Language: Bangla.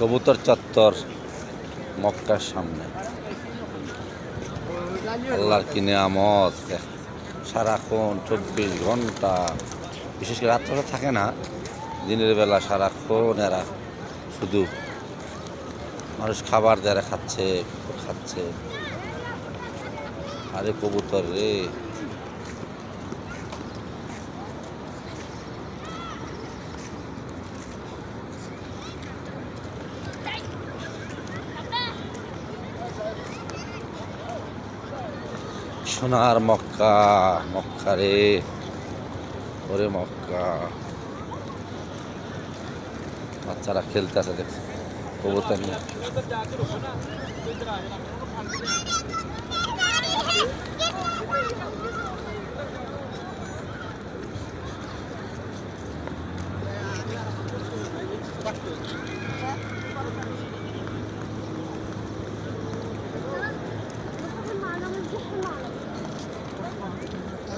কবুতর চত্বর মক্কার সামনে। আল্লাহর কি নিয়ামত? সারাক্ষণ চব্বিশ ঘণ্টা, বিশেষ করে রাত্রে থাকে না, দিনের বেলা সারাক্ষণ এরা শুধু মানুষ খাবার দেয় খাচ্ছে খাচ্ছে। আরে কবুতর রে। সোনার মক্কা মক্কা রে। ওরে মক্কা। বাচ্চারা খেলতে আছে দেখ কবুতর নিয়ে।